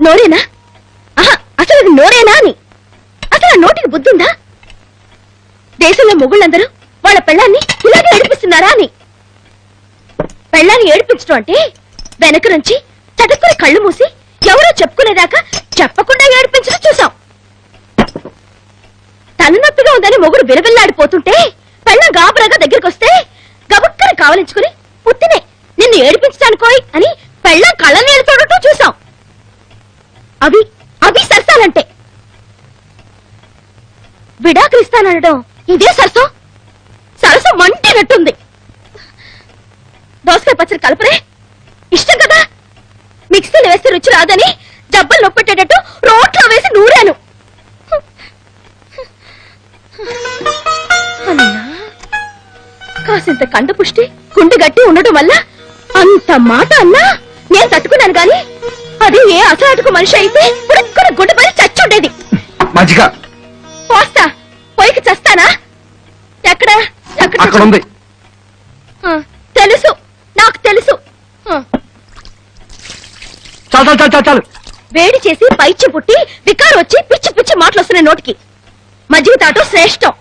నోరేనా? ఆహా అసలు అది నోరేనా అని. అసలు ఆ నోటికి బుద్ధుందా? దేశంలో మొగుళ్ళందరూ వాళ్ళ పెళ్ళాన్ని ఇలాగే ఏడిపిస్తున్నారా అని. పెళ్ళాన్ని ఏడిపించడం అంటే వెనక నుంచి చటుక్కుని కళ్ళు మూసి ఎవరో చెప్పుకునేదాకా చెప్పకుండా ఏడిపించడం చూసాం తలనొప్పిగా ఉందని మొగుడు విలవిల్లాడిపోతుంటే పెళ్ళ గాబరాగా దగ్గరికి వస్తే గబుక్కని కావలించుకుని పుట్టినే నిన్ను ఏడిపించడానికోయ్ అని పెళ్ళ కళ్ళ నీళ్ళు చూడటం చూసాం అవి అవి సరసాలంటే విడాకులు ఇస్తానడం ఇదే సరసం? సరసం మంటినట్టుంది. దోసకాయ పచ్చడి కలపరే. ఇష్టం కదా? మిక్సీలో వేస్తే రుచి రాదని జబ్బలు నొప్పెట్టేటట్టు రోట్లో వేసి నూరాను. కాసింత కండ పుష్టి గుండె గట్టి ఉండటం వల్ల అంత మాట అన్నా? నేను తట్టుకున్నాను గాని అది ఏ అసలాటకు మనిషి అయితే ఇప్పుడు గుండె పని చచ్చుండేది మజ్జిగ పోస్తా. అక్కడ ఉంది తెలుసు. నాకు తెలుసు. చాలు చాలు చాలు చాలు వేడి చేసి పైచి పుట్టి వికారు వచ్చి పిచ్చి పిచ్చి మాటలు వస్తున్నాయి నోటికి. మజ్జిగ తాటం శ్రేష్టం.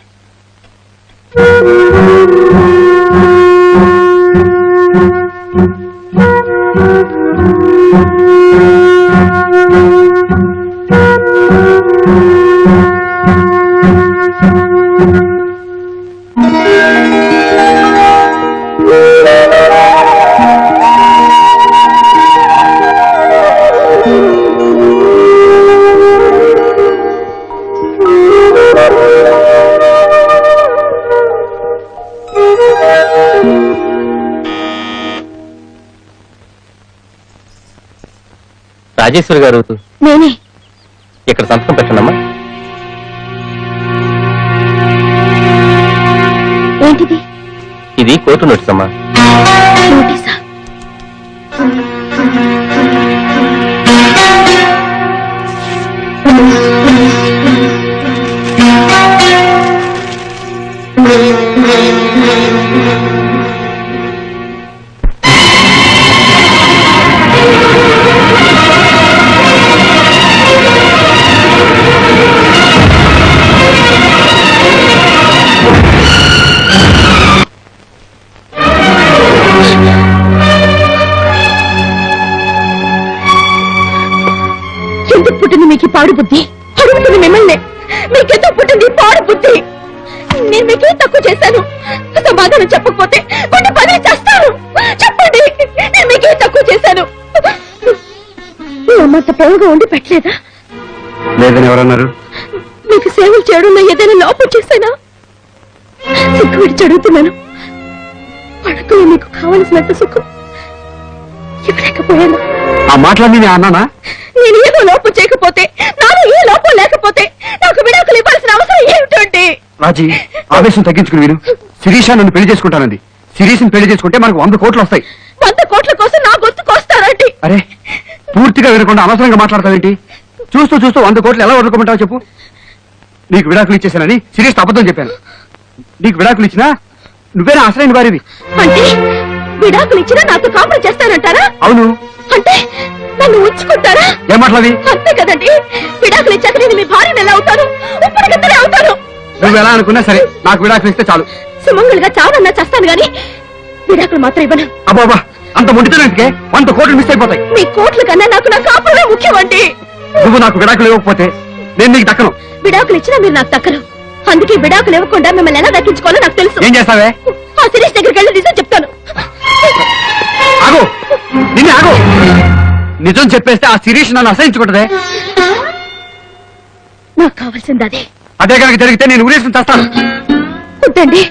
రాజేశ్వరి గారు నేనే. ఇక్కడ సంతకం పెట్టండమ్మా. ఏంటిది? ఇది కోర్టు నోటీస్ అమ్మా నోటీసా? మీకు ఈ పాడు బుద్ధి. అడుగుతుంది మిమ్మల్ని. మీకెందుకు పుట్టింది పాడు బుద్ధి. నేను మీకేం తక్కువ చేశాను. సమాధానం చెప్పకపోతే కొన్ని పని చేస్తాను. చెప్పండి నేను మీకేం తక్కువ చేశాను. అమ్మంత ప్రేమగా ఉండి పెట్టలేదా? లేదని ఎవరన్నారు? మీకు సేవలు చేయడంలో ఏదైనా లోపం చేశానా? సిగ్గు విడిచి అడుగుతున్నాను. పడకలో మీకు కావలసినంత సుఖం ఇవ్వలేకపోయాను. ఆ మాటలన్నీ నేను అన్నానా? నేను ఏదో లోపం చేయకపోతే నాలో ఏ లోపం లేకపోతే నాకు విడాకులు ఇవ్వాల్సిన అవసరం ఏమిటండి? రాజీ ఆవేశం తగ్గించుకుని విను శిరీష నన్ను పెళ్ళి చేసుకుంటానంది. శిరీష్ని పెళ్ళి చేసుకుంటే మనకు వంద కోట్లు వస్తాయి. వంద కోట్ల కోసం నా గొంతు కోస్తారండి. అరే పూర్తిగా వినకుండా అనవసరంగా మాట్లాడతావేంటి? చూస్తూ చూస్తూ వంద కోట్లు ఎలా వదులుకోమంటావు చెప్పు. నీకు విడాకులు ఇచ్చేసానని శిరీష్ అబద్ధం చెప్పాను. నీకు విడాకులు ఇచ్చినా నువ్వేనా అసలైన వారివి? అంటే విడాకులు ఇచ్చినా నాతో కాపురం చేస్తానంటారా? అవును. అంటే నన్ను ఉంచుకుంటారా? ఏం మాటలవి అంతే కదండి. విడాకులు ఇచ్చాక నేను మీ భార్యను ఎలా అవుతాను? ఇప్పటికిద్దరే అవుతాను. నువ్వు ఎలా అనుకున్నా సరే నాకు విడాకులు ఇస్తే చాలు. సుమంగులుగా చావనన్నా చేస్తాను గాని విడాకులు మాత్రం ఇవ్వను. అబ్బాబా అంత ముండితేనే వంద కోట్లు మిస్ అయిపోతాయి. మీ కోట్ల కన్నా నాకు నా కాపురమే ముఖ్యమండి. నువ్వు నాకు విడాకులు ఇవ్వకపోతే నేను నీకు దక్కను. విడాకులు ఇచ్చినా మీరు నాకు దక్కరు. అందుకే విడాకులు ఇవ్వకుండా మిమ్మల్ని ఎలా దక్కించుకోవాలో నాకు తెలుసు. ఏం చేస్తావే? ఆ శిరీష్ దగ్గరికి వెళ్ళి నిజం చెప్తాను. ఆగు. నిన్ను ఆగు. నిజం చెప్పేస్తే ఆ శిరీష్ నన్ను అసహించుకుంటదే. నాకు కావాల్సింది అదే. అదే కనుక జరిగితే నేను ఊరేసుకుని చేస్తాను. వద్దండి.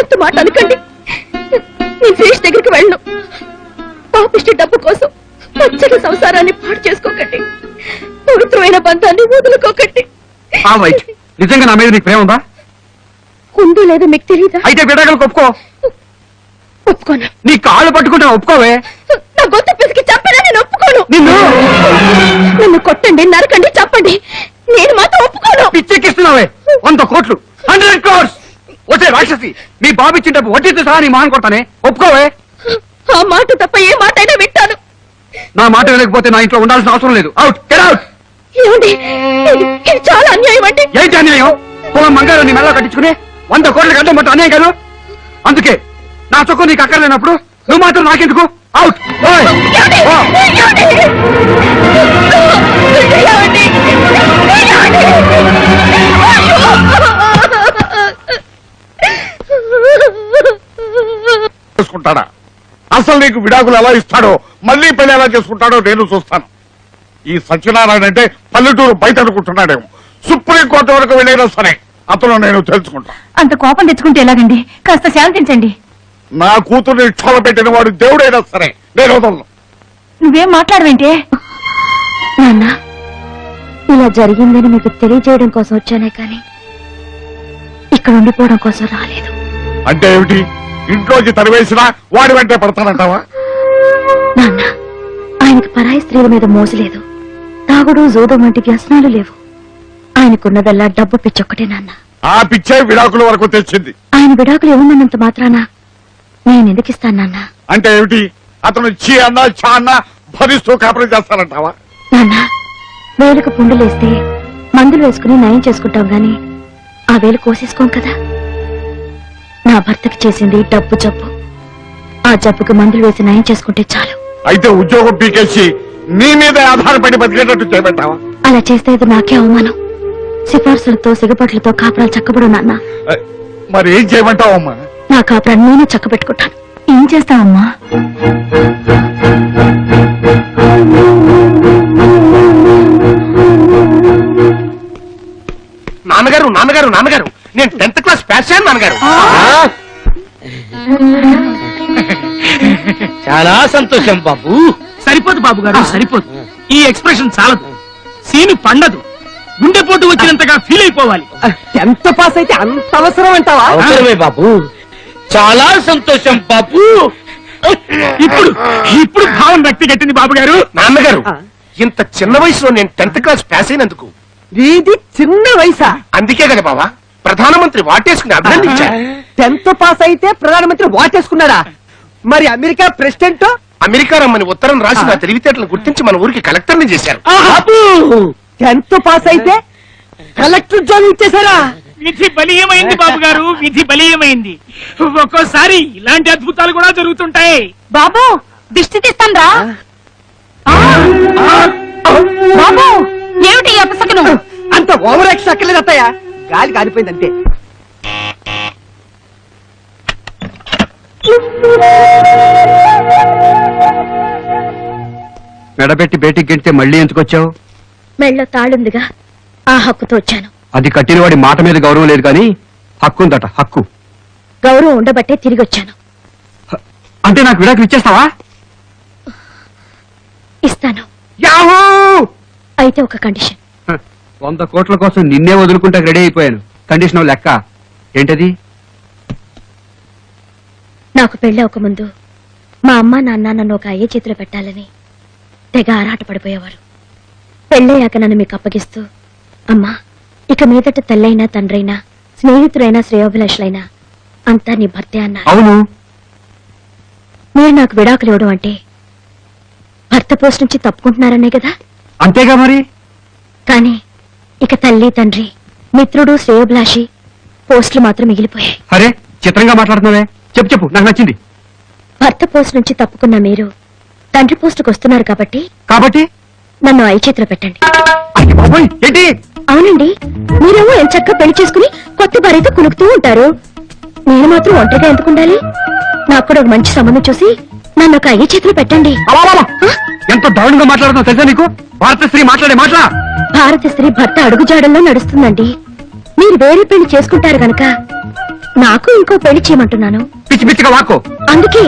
అంత మాట అనకండి. నేను శిరీష్ దగ్గరికి వెళ్ళను. పాపిష్టి డబ్బు కోసం పచ్చని సంసారాన్ని పాడు చేసుకోకండి. పవిత్రమైన బంధాన్ని వదులుకోకండి. ఆ నిజంగా నా మీద నీకు ప్రేమ ఉందా? ఉందో లేదో మీకు తెలియదా అయితే విడాకులకు ఒప్పుకో. ఒప్పుకోను. నీ కాళ్ళు పట్టుకుంటా ఒప్పుకోవే. నా గొంతు పిసికి ఒప్పుకోను నిన్ను. నన్ను కొట్టండి నరకండి చంపండి. నేను మాత్రం ఒప్పుకోను. పిచ్చెక్కిస్తున్నావే. వంద కోట్లు. హండ్రెడ్ క్రోర్స్. వచ్చే రాక్షసి మీ బాబు ఇచ్చిన డబ్బు వడ్డీతో సహా నీ మహాన్ కొట్టానే ఒప్పుకోవే? ఆ మాట తప్ప ఏ మాట అయినా వింటాను. నా మాట వినకపోతే నా ఇంట్లో ఉండాల్సిన అవసరం లేదు. అవుట్ గెట్ అవుట్ ఏమండి? ఇది ఇది చాలా అన్యాయం అండి. ఏంటి అన్యాయం? పొలం మంగారు నీ మెల్ల కట్టించుకుని వంద కోట్ల గంట మొత్తం అన్యాయం కాదు? అందుకే నా చొక్కు నీకు అక్కర్లేనప్పుడు నువ్వు మాత్రం నాకెందుకు? అవుట్ చేసుకుంటాడా? అసలు నీకు విడాకులు ఎలా ఇస్తాడో మళ్ళీ పెళ్ళి ఎలా చేసుకుంటాడో నేను చూస్తాను. ఈ సత్యనారాయణ అంటే పల్లెటూరు బయట అనుకుంటున్నాడేమో. సుప్రీంకోర్టు వరకు వెళ్ళైనా సరే అతను నేను తెలుసుకుంటా అంత కోపం తెచ్చుకుంటే ఎలాగండి? కాస్త శాంతించండి. నా కూతుర్ని క్షోభ పెట్టిన వాడు దేవుడైనా సరే నేను వదలను నువ్వేం మాట్లాడవేంటే? నాన్న ఇలా జరిగిందని మీకు తెలియజేయడం కోసం వచ్చానే కానీ ఇక్కడ ఉండిపోవడం కోసం రాలేదు. అంటే ఏమిటి? ఇంట్లోకి తరివేసినా వాడి వెంటే పడతానంటావా? నాన్న ఆయనకి పరాయి స్త్రీల మీద మోసలేదు తాగుడు జోదం వంటి వ్యసనాలు లేవు. ఆయనకున్నదల్లా డబ్బు పిచ్చొక్కటే నాన్న. ఆ పిచ్చే విడాకుల వరకు తెచ్చింది. ఆయన విడాకులు ఇవ్వమన్నంత మాత్రాన నేను ఎందుకు ఇస్తాను నాన్న? అంటే ఏమిటి? అతను చీ అన్నా చా అన్నా భరిస్తూ కాపురం చేస్తానంటావా? నాన్న వేలుకు పుండులేస్తే మందులు వేసుకుని నయం చేసుకుంటాం గాని ఆ వేలు కోసేసుకోం కదా? నా భర్తకి చేసింది డబ్బు జబ్బు. ఆ జబ్బుకి మందులు వేసి నయం చేసుకుంటే చాలు. అయితే ఉద్యోగం పీకేసి నీ మీద ఆధారపడి బతికేటట్టు చేయబెట్టావా అలా చేస్తే ఇది నాకే అవమానం. సిఫార్సులతో సిగపట్లతో కాపురాలు చక్కబడు నాన్న. మరి ఏం చేయమంటావమ్మా? నా కాపురాన్ని నేనే చక్కబెట్టుకుంటాను. ఏం చేస్తావమ్మా? నాన్నగారు నాన్నగారు నాన్నగారు. నేను టెన్త్ క్లాస్ పాస్ అయ్యాను నాన్నగారు. చాలా సంతోషం బాబు. సరిపోదు బాబు గారు సరిపోదు. ఈ ఎక్స్ప్రెషన్ చాలదు. సీను పండదు. గుండెపోటు వచ్చినంతగా ఫీల్ అయిపోవాలి. ఎంత పాస్ అయితే అంత అవసరం అంటావా? అవసరమే బాబు. చాలా సంతోషం బాబు ఇప్పుడు ఇప్పుడు భావం వ్యక్తి కట్టింది బాబు గారు. నాన్నగారు ఇంత చిన్న వయసులో నేను టెన్త్ క్లాస్ పాస్ అయినందుకు. ఇది చిన్న వయసా? అందుకే కదా బావా ప్రధానమంత్రి వాటేసుకుని అభినందించారు. టెన్త్ పాస్ అయితే ప్రధానమంత్రి వాటేసుకున్నాడా? మరి అమెరికా ప్రెసిడెంట్? అమెరికా రమ్మని ఉత్తరం రాసి నా తెలివితేటలను గుర్తించి మన ఊరికి కలెక్టర్ని చేశారు. టెన్త్ పాస్ అయితే కలెక్టర్ ఉద్యోగం ఇచ్చేసారా విధి బలీయమైంది బాబు గారు. విధి బలీయమైంది. ఒక్కోసారి ఇలాంటి అద్భుతాలు కూడా జరుగుతుంటాయి. బాబు దిష్టి తీస్తాను రా. బాబు ఏమిటి అపసకను అంత ఓవర్ యాక్షన్ అక్కర్లేదు అత్తయ్య. గాలి కాలిపోయింది అంతే మెడబెట్టి బయటికి గెంటితే మళ్ళీ ఎందుకు వచ్చావు? మెళ్ళో తాళుందిగా. ఆ హక్కుతో వచ్చాను. అది కట్టిన వాడి మాట మీద గౌరవం లేదు కానీ హక్కు ఉందట హక్కు. గౌరవం ఉండబట్టే తిరిగి వచ్చాను అంటే నాకు విడాకులు ఇచ్చేస్తావా? ఇస్తాను. యాహూ! అయితే ఒక కండిషన్. వంద కోట్ల కోసం నిన్నే వదులుకుంటా రెడీ అయిపోయాను. కండిషన్ లెక్క. ఏంటది? నాకు పెళ్ళి ఒక ముందు మా అమ్మ నాన్న నన్ను ఒక అయ్యే చేతిలో పెట్టాలని తెగ ఆరాట పడిపోయేవారు. పెళ్ళయ్యాక నన్ను మీకు అప్పగిస్తూ అమ్మా ఇక మీదట తల్లైనా తండ్రైనా స్నేహితులైనా శ్రేయోభిలాషులైనా అంతా నీ భర్తే అన్నారు. అవును. మీరు నాకు విడాకులు ఇవ్వడం అంటే భర్త పోస్ట్ నుంచి తప్పుకుంటున్నారనే కదా? అంతేగా మరి? కానీ ఇక తల్లి తండ్రి మిత్రుడు శ్రేయోభిలాషి పోస్టులు మాత్రం మిగిలిపోయాయి. అరే చిత్రంగా మాట్లాడుతున్నావే. చెప్పు చెప్పు నాకు నచ్చింది. భర్త పోస్ట్ నుంచి తప్పుకున్న మీరు తండ్రి పోస్టుకు వస్తున్నారు కాబట్టి కాబట్టి? నన్ను ఐ చేతిలో పెట్టండి. అయ్య బాబోయ్ ఏంటి? అవునండి. మీరేమో ఎంచక్క పెళ్ళి చేసుకుని కొత్త భార్యతో కులుకుతూ ఉంటారు. నేను మాత్రం ఒంటరిగా ఎందుకు ఉండాలి? నాకు కూడా ఒక మంచి సంబంధం చూసి నన్ను ఒక అయ్యే చేతిలో పెట్టండి! ఎంత దారుణంగా మాట్లాడుతున్నావు తెలుసా నీకు? భారత స్త్రీ మాట్లాడే మాట్లా? భారత స్త్రీ భర్త అడుగుజాడల్లో నడుస్తుందండి. మీరు వేరే పెళ్ళి చేసుకుంటారు గనక నాకు ఇంకో పెళ్ళి చేయమంటున్నాను. పిచ్చి పిచ్చిగా వాక్కో. అందుకే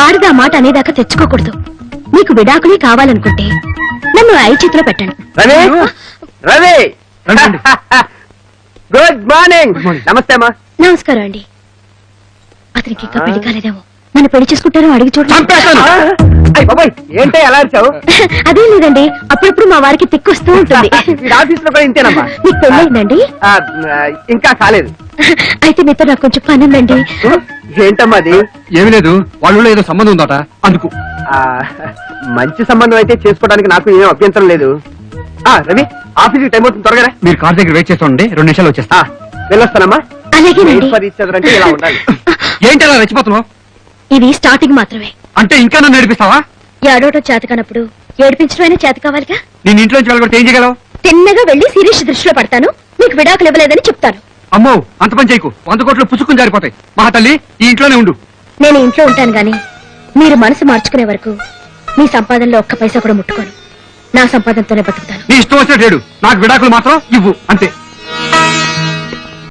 ఆడదా మాట అనేదాకా తెచ్చుకోకూడదు. మీకు విడాకులే కావాలనుకుంటే నన్ను ఐ చేతిలో పెట్టండి. రవి రవి. Good morning. నమస్తే అమ్మా. నమస్కారం అండి. అతనికి ఇంకా పెళ్ళి కాలేదేమో. నన్ను పెళ్ళి చేసుకుంటారో అడిగి చూడండి ఏంటో ఎలా అరిచావు అదే లేదండి అప్పుడప్పుడు మా వారికి తిక్కు వస్తూ ఉంటుంది. ఆఫీస్లో కూడా ఇంతేనమ్మా. మీకు పెళ్ళయిందండి? ఇంకా కాలేదు. అయితే మీతో నాకు కొంచెం పని ఉందండి. ఏంటమ్మా అది? ఏమీ లేదు వాళ్ళు ఏదో సంబంధం ఉందట అందుకు. ఆ, మంచి సంబంధం అయితే చేసుకోవడానికి నాకు ఏం అభ్యంతరం లేదు. ఆ రవి ఆఫీస్కి టైం అవుతుంది త్వరగా. మీరు కార్ దగ్గర వెయిట్ చేస్తుండే రెండు నిమిషాలు వచ్చేస్తా. వెళ్ళొస్తానమ్మా. అంటే ఇలా ఉండాలి. ఏంటి అలా రెచ్చిపోతున్నావు? ఇది స్టార్టింగ్ మాత్రమే. అంటే ఇంకా నన్ను నడిపిస్తావా ఏడవటం చేత కానప్పుడు ఏడిపించడమైనా చేత కావాలిగా నేను ఇంట్లోంచి వెళ్ళగొడితే ఏం చేయగలవు? తిన్నగా వెళ్ళి శిరీష్ దృష్టిలో పడతాను. మీకు విడాకులు ఇవ్వలేదని చెప్తాను. అమ్మో అంత పని చేయకు. వంద కోట్లు పుచ్చుకుని జారిపోతాయి. మా తల్లి ఈ ఇంట్లోనే ఉండు. నేను ఇంట్లో ఉంటాను గాని మీరు మనసు మార్చుకునే వరకు మీ సంపాదనలో ఒక్క పైసా కూడా ముట్టుకోను. నా సంపాదనతోనే బతుకుతాను. నీ ఇష్టం వచ్చినట్టు. నాకు విడాకులు మాత్రం ఇవ్వు. అంతే.